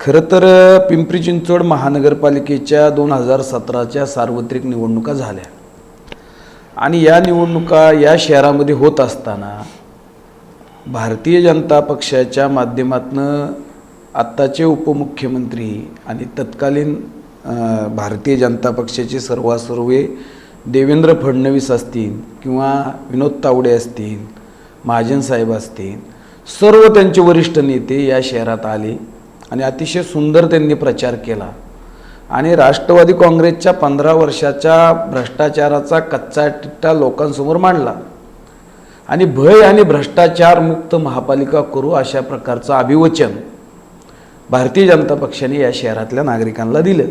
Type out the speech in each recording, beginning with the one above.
खरं तर पिंपरी चिंचवड महानगरपालिकेच्या दोन हजार सतराच्या सार्वत्रिक निवडणुका झाल्या. आणि या निवडणुका या शहरामध्ये होत असताना भारतीय जनता पक्षाच्या माध्यमातनं आत्ताचे उपमुख्यमंत्री आणि तत्कालीन भारतीय जनता पक्षाचे सर्वासर्वे देवेंद्र फडणवीस असतील किंवा विनोद तावडे असतील महाजन साहेब असतील सर्व त्यांचे वरिष्ठ नेते या शहरात आले. आणि अतिशय सुंदर त्यांनी प्रचार केला. आणि राष्ट्रवादी काँग्रेसच्या पंधरा वर्षाच्या भ्रष्टाचाराचा कच्चा टिट्टा लोकांसमोर मांडला. आणि भय आणि भ्रष्टाचार मुक्त महापालिका करू अशा प्रकारचं अभिवचन भारतीय जनता पक्षाने या शहरातल्या नागरिकांना दिलं.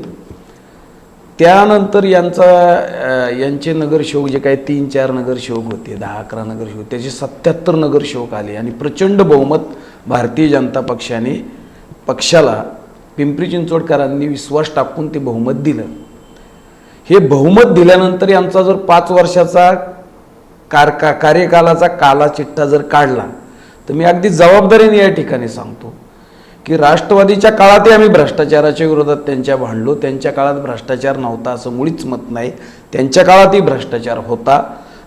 त्यानंतर यांचा यांचे नगरसेवक जे काही तीन चार नगरसेवक होते दहा अकरा नगरसेवक त्याचे सत्याहत्तर नगरसेवक आले. आणि प्रचंड बहुमत भारतीय जनता पक्षाने पक्षाला पिंपरी चिंचवडकरांनी विश्वास टाकून ते बहुमत दिलं. हे बहुमत दिल्यानंतर यांचा जर पाच वर्षाचा कार का कार्यकालाचा काला चिठ्ठा जर काढला तर मी अगदी जबाबदारीने या ठिकाणी सांगतो की राष्ट्रवादीच्या काळातही आम्ही भ्रष्टाचाराच्या विरोधात त्यांच्या भांडलो. त्यांच्या काळात भ्रष्टाचार नव्हता असं मुळीच मत नाही. त्यांच्या काळातही भ्रष्टाचार होता.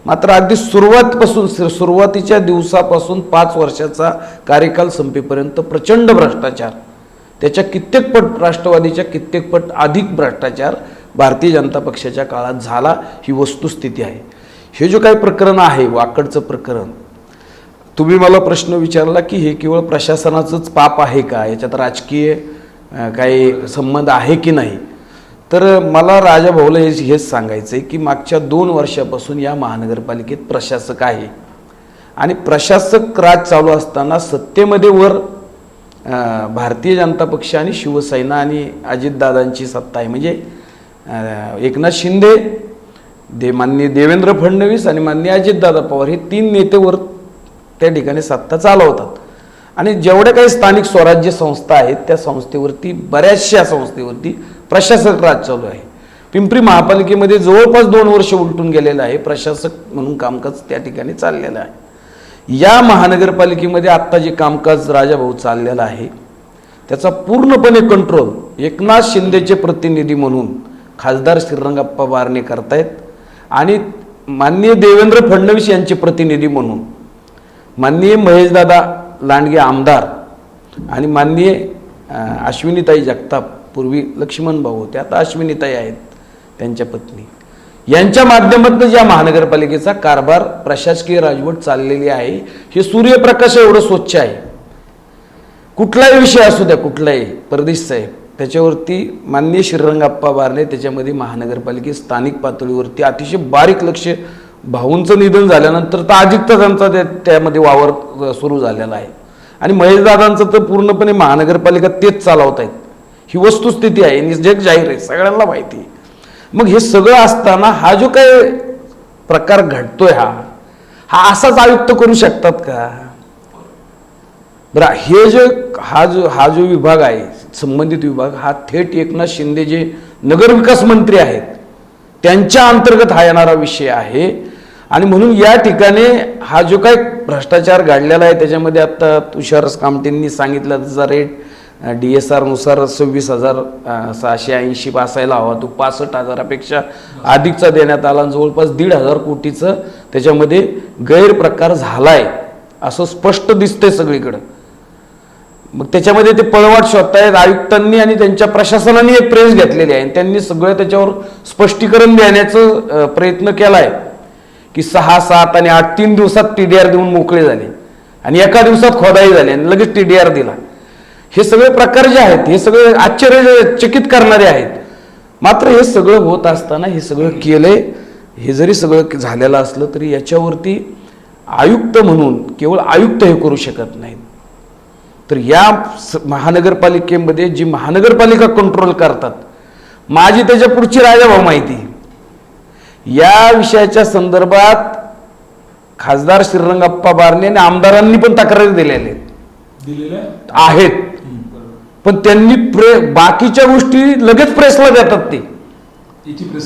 मात्र अगदी सुरुवातपासून सुरुवातीच्या दिवसापासून पाच वर्षाचा कार्यकाल संपेपर्यंत प्रचंड भ्रष्टाचार त्याच्या कित्येकपट राष्ट्रवादीच्या कित्येकपट अधिक भ्रष्टाचार भारतीय जनता पक्षाच्या काळात झाला ही वस्तुस्थिती आहे. हे जो काही प्रकरण आहे वाकडचं प्रकरण तुम्ही मला प्रश्न विचारला की हे केवळ प्रशासनाचंच पाप आहे का? याच्यात राजकीय काही संबंध आहे की नाही? तर मला राजा भाऊला हे हेच सांगायचं आहे की मागच्या दोन वर्षापासून या महानगरपालिकेत प्रशासक आहे. आणि प्रशासक राज चालू असताना सत्तेमध्ये वर भारतीय जनता पक्ष आणि शिवसेना आणि अजितदादांची सत्ता आहे. म्हणजे एकनाथ शिंदे दे माननीय देवेंद्र फडणवीस आणि माननीय अजितदादा पवार हे तीन नेतेवर त्या ठिकाणी सत्ता चालवतात. आणि जेवढ्या काही स्थानिक स्वराज्य संस्था आहेत त्या संस्थेवरती बऱ्याचशा संस्थेवरती प्रशासक राज चालू आहे. पिंपरी महापालिकेमध्ये जवळपास दोन वर्ष उलटून गेलेलं आहे. प्रशासक म्हणून कामकाज त्या ठिकाणी चाललेलं आहे. या महानगरपालिकेमध्ये आत्ता जे कामकाज राजाभाऊ चाललेलं आहे त्याचा पूर्णपणे कंट्रोल एकनाथ शिंदेचे प्रतिनिधी म्हणून खासदार श्रीरंगप्पा बारणे करतायत आणि माननीय देवेंद्र फडणवीस यांचे प्रतिनिधी म्हणून माननीय महेशदादा लांडगे आमदार आणि माननीय अश्विनीताई जगताप पूर्वी लक्ष्मणभाऊ होते आता अश्विनीताई आहेत त्यांच्या पत्नी. यांच्या माध्यमातून या महानगरपालिकेचा कारभार प्रशासकीय राजवट चाललेली आहे. हे सूर्यप्रकाश एवढं स्वच्छ आहे. कुठलाही विषय असू द्या कुठलाही परदेश साहेब त्याच्यावरती माननीय श्रीरंगाप्पा बारणे त्याच्यामध्ये महानगरपालिके स्थानिक पातळीवरती अतिशय बारीक लक्ष भाऊंचं निधन झाल्यानंतर तर अधिकता त्यांचा त्या- त्यामध्ये वावर सुरू झालेला आहे. आणि महेशदादांचं तर पूर्णपणे महानगरपालिका तेच चालवत आहेत ही वस्तुस्थिती आहे निजग जाहीर आहे सगळ्यांना माहिती आहे. मग हे सगळं असताना हा जो काही प्रकार घडतोय हा हा असाच आयुक्त करू शकतात का? बरं हे जे हा जो हा जो विभाग आहे संबंधित विभाग हा थेट एकनाथ शिंदे जे नगरविकास मंत्री आहेत त्यांच्या अंतर्गत हा येणारा विषय आहे. आणि म्हणून या ठिकाणी हा जो काही भ्रष्टाचार घडलेला आहे त्याच्यामध्ये आता तुषार कामटेंनी सांगितलं त्याचा रेट डी एस आरनुसार सव्वीस हजार सहाशे ऐंशी असायला हवा. तो पासष्ट हजारापेक्षा अधिकचा देण्यात आला. आणि जवळपास दीड हजार कोटीचं त्याच्यामध्ये गैरप्रकार झाला आहे असं स्पष्ट दिसतंय सगळीकडं. मग त्याच्यामध्ये ते पळवाट शोधतायत आयुक्तांनी आणि त्यांच्या प्रशासनाने एक प्रेस घेतलेली आहे. आणि त्यांनी सगळं त्याच्यावर स्पष्टीकरण देण्याचं प्रयत्न केला आहे की सहा सात आणि आठ तीन दिवसात टी डी आर देऊन मोकळे झाले. आणि एका दिवसात खोदाई झाली आणि लगेच टी डी आर दिला. हे सगळे प्रकार जे आहेत हे सगळे आश्चर्यचकित करणारे आहेत मात्र हे सगळं होत असताना हे सगळं केलंय हे जरी सगळं झालेलं असलं तरी याच्यावरती आयुक्त म्हणून केवळ आयुक्त हे करू शकत नाहीत तर या महानगरपालिकेमध्ये जी महानगरपालिका कंट्रोल करतात माझी त्याच्या पुढची राजाभाऊ माहिती या विषयाच्या संदर्भात खासदार श्रीरंगप्पा बारणे आणि आमदारांनी पण तक्रारी दिलेल्या आहेत. आहेत. पण त्यांनी प्रे बाकीच्या गोष्टी लगेच प्रेसला देतात ते.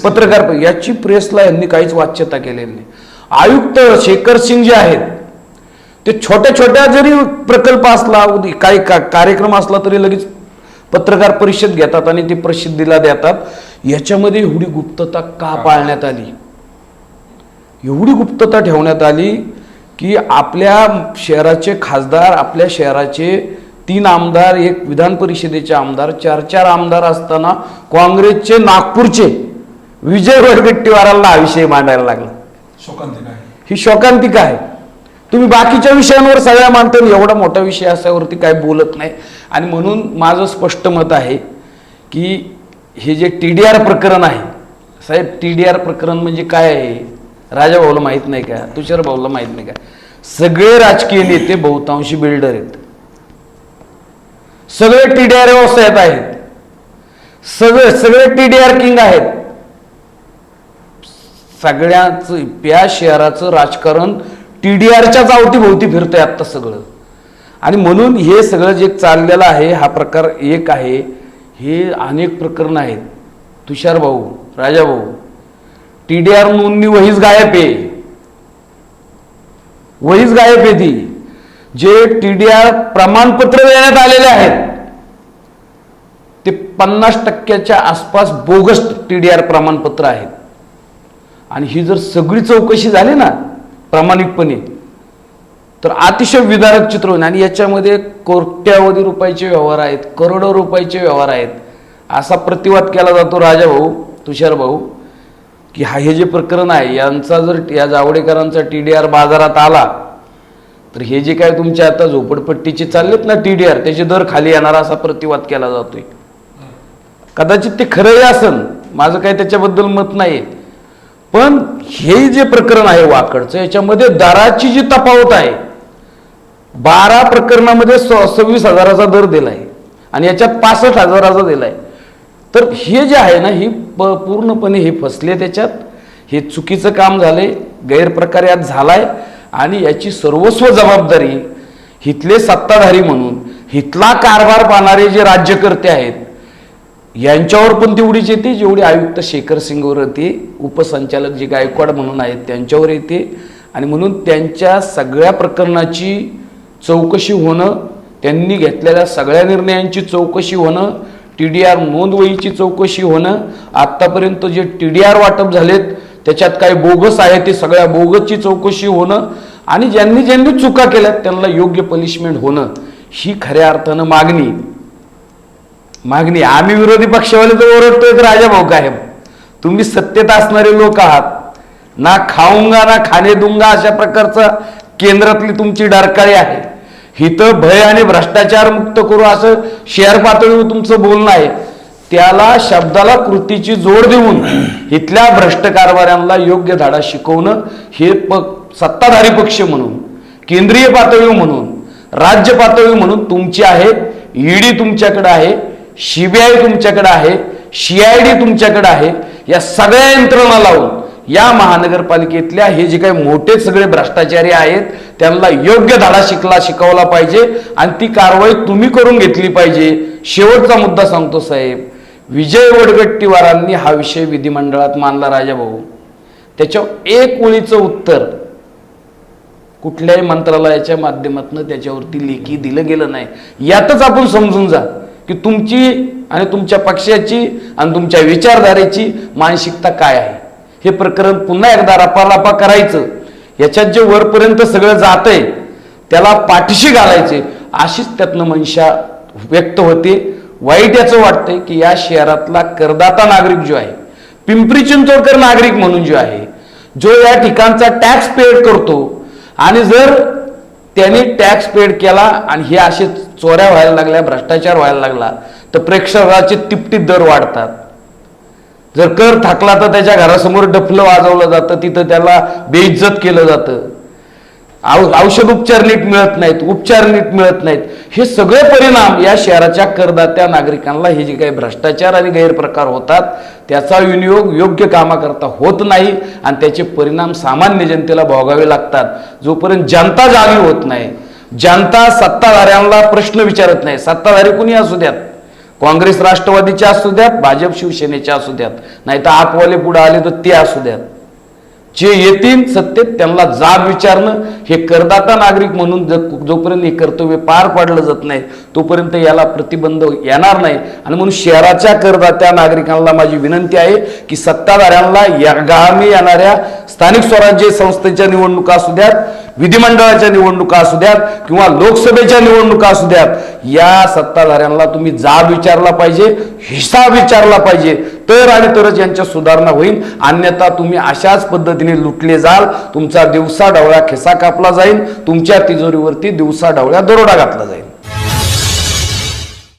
पत्रकार याची प्रेसला यांनी काहीच वाच्यता केलेली नाही. आयुक्त शेखर सिंग जे आहेत ते छोट्या छोट्या जरी प्रकल्प असला काही का कार्यक्रम असला तरी लगेच पत्रकार परिषद घेतात आणि ती प्रसिद्धीला देतात. याच्यामध्ये एवढी गुप्तता का पाळण्यात आली? एवढी गुप्तता ठेवण्यात आली की आपल्या शहराचे खासदार आपल्या शहराचे तीन आमदार एक विधान परिषदेचे आमदार चार चार आमदार असताना काँग्रेसचे नागपूरचे विजय वडगट्टीवारांना हा विषय मांडायला लागला. शोकांतिक ही शोकांतिका आहे. तुम्ही बाकीच्या विषयांवर सगळ्या मानतो एवढा मोठा विषय असावरती काय बोलत नाही. आणि म्हणून माझं स्पष्ट मत आहे की हे जे टी डी आर प्रकरण आहे साहेब टी डी आर प्रकरण म्हणजे काय आहे? राजा भाऊला माहीत नाही का? तुषार भाऊला माहीत नाही का? सगळे राजकीय नेते बहुतांशी बिल्डर आहेत. सगळे टी डी आर व्यवसायात आहेत. सगळे सगळे टी डी आर किंग आहेत. सगळ्याच या शहराचं राजकारण टी डी आरच्याच अवतीभोवती फिरतंय आत्ता सगळं. आणि म्हणून हे सगळं जे चाललेलं आहे हा प्रकार एक आहे. हे अनेक प्रकरण आहेत. तुषार भाऊ राजा भाऊ टी डी आर नोंदणी वहीच गायब आहे. वहीच गायब आहे ती. जे टी डी आर प्रमाणपत्र देण्यात आलेले आहेत ते पन्नास टक्क्याच्या आसपास बोगस टी डी आर प्रमाणपत्र आहेत. आणि ही जर सगळी चौकशी झाली ना प्रामाणिकपणे तर अतिशय विदारक चित्र होईल. आणि याच्यामध्ये कोट्यावधी रुपयाचे व्यवहार आहेत करोडो रुपयाचे व्यवहार आहेत. असा प्रतिवाद केला जातो राजा भाऊ तुषार भाऊ की हा हे जे प्रकरण आहे यांचा जर या जावडेकरांचा टी डी आर बाजारात आला तर हे जे काय तुमच्या आता झोपडपट्टीचे चाललेत ना टी डी आर त्याचे दर खाली येणार असा प्रतिवाद केला जातोय. कदाचित ते खरंही असन माझं काही त्याच्याबद्दल मत नाही पण हे जे प्रकरण आहे वाकडचं याच्यामध्ये दराची जी तफावत आहे बारा प्रकरणामध्ये सव्वीस हजाराचा दर दिलाय आणि याच्यात पासष्ट हजाराचा दिलाय. तर हे जे आहे ना ही प पूर्णपणे हे फसले त्याच्यात. हे चुकीचं काम झालंय गैरप्रकार यात झालाय. आणि याची सर्वस्व जबाबदारी हिथले सत्ताधारी म्हणून हिथला कारभार पाहणारे जे राज्यकर्ते आहेत यांच्यावर पण तेवढीच येते जेवढी आयुक्त शेखर सिंगवर येते उपसंचालक जे गायकवाड म्हणून आहेत त्यांच्यावर येते. आणि म्हणून त्यांच्या सगळ्या प्रकरणाची चौकशी होणं त्यांनी घेतलेल्या सगळ्या निर्णयांची चौकशी होणं टी डी आर नोंदवहीची चौकशी होणं आत्तापर्यंत जे टी डी आर वाटप झालेत त्याच्यात काय बोगस आहे ते सगळ्या बोगसची चौकशी होणं आणि ज्यांनी ज्यांनी चुका केल्या त्यांना योग्य पनिशमेंट होणं. ही खऱ्या अर्थानं मागणी. मागणी. आम्ही विरोधी पक्षवाले तर ओरडतोय तर राजा भाऊ काय तुम्ही सत्तेत असणारे लोक आहात. ना खाऊंगा ना खाणे दुंगा अशा प्रकारचं केंद्रातली तुमची डरकाळी आहे. हिथं भय आणि भ्रष्टाचार मुक्त करू असं शेअर पातळीवर तुमचं बोलणं आहे. त्याला शब्दाला कृतीची जोड देऊन इथल्या भ्रष्ट कारभाऱ्यांना योग्य धाडा शिकवणं हे प सत्ताधारी पक्ष म्हणून केंद्रीय पातळी म्हणून राज्य पातळी म्हणून तुमची आहे ईडी तुमच्याकडे आहे सीबीआय तुमच्याकडे आहे सीआयडी तुमच्याकडे आहे या सगळ्या यंत्रणा लावून या महानगरपालिकेतल्या हे जे काही मोठे सगळे भ्रष्टाचारी आहेत त्यांना योग्य धडा शिकला शिकवला पाहिजे आणि ती कारवाई तुम्ही करून घेतली पाहिजे. शेवटचा मुद्दा सांगतो साहेब. विजय वडगट्टीवारांनी हा विषय विधिमंडळात मानला राजाभाऊ. त्याच्यावर एक ओळीचं उत्तर कुठल्याही मंत्रालयाच्या माध्यमातून त्याच्यावरती लेखी दिलं गेलं नाही. यातच आपण समजून जा की तुमची आणि तुमच्या पक्षाची आणि तुमच्या विचारधारेची मानसिकता काय आहे. हे प्रकरण पुन्हा एकदा रपालापा करायचं. याच्यात जे वरपर्यंत सगळं जातंय त्याला पाठीशी घालायचे अशीच त्यातनं मनशा व्यक्त होते. वाईट याचं वाटतंय की या शहरातला करदाता नागरिक जो आहे पिंपरी चिंचवडकर नागरिक म्हणून जो आहे जो या ठिकाणचा टॅक्स पेड करतो आणि जर त्यांनी टॅक्स पेड केला आणि हे असे चोऱ्या व्हायला लागल्या भ्रष्टाचार व्हायला लागला तर प्रेक्षकाचे तिपटीत दर वाढतात. जर कर थाकला तर त्याच्या घरासमोर डफलं वाजवलं जातं तिथं त्याला बेइज्जत केलं जातं. औषध उपचार नीट मिळत नाहीत उपचार नीट मिळत नाहीत. हे सगळे परिणाम या शहराच्या करदात्या नागरिकांना हे जे काही भ्रष्टाचार आणि गैरप्रकार होतात त्याचा विनियोग योग्य कामाकरता होत नाही आणि त्याचे परिणाम सामान्य जनतेला भोगावे लागतात. जोपर्यंत जनता जागी होत नाही जनता सत्ताधाऱ्यांना प्रश्न विचारत नाही. सत्ताधारी कुणी असू द्यात? काँग्रेस राष्ट्रवादीच्या असू द्यात? भाजप शिवसेनेच्या असू द्यात? नाही तर आपवाले पुढे आले तर ते असू द्यात? जे येतील सत्तेत त्यांना जाब विचारणं हे करदाता नागरिक म्हणून जोपर्यंत हे कर्तव्य पार पाडलं जात नाही तोपर्यंत याला प्रतिबंध येणार नाही. आणि म्हणून शहराच्या करदात्या नागरिकांना माझी विनंती आहे की सत्ताधाऱ्यांना या गामी येणाऱ्या स्थानिक स्वराज्य संस्थेच्या निवडणुका असू द्यात विधिमंडळाच्या निवडणुका असू द्यात किंवा लोकसभेच्या निवडणुका असू द्यात या सत्ताधाऱ्यांना तुम्ही जाब विचारला पाहिजे हिसाब विचारला पाहिजे. तर आणि तरच यांच्या सुधारणा होईल. अन्यथा तुम्ही अशाच पद्धतीने लुटले जाल तुमचा दिवसा ढवळ्या खिसा कापला जाईल तुमच्या तिजोरीवरती दिवसा ढवळ्या दरोडा घातला जाईल.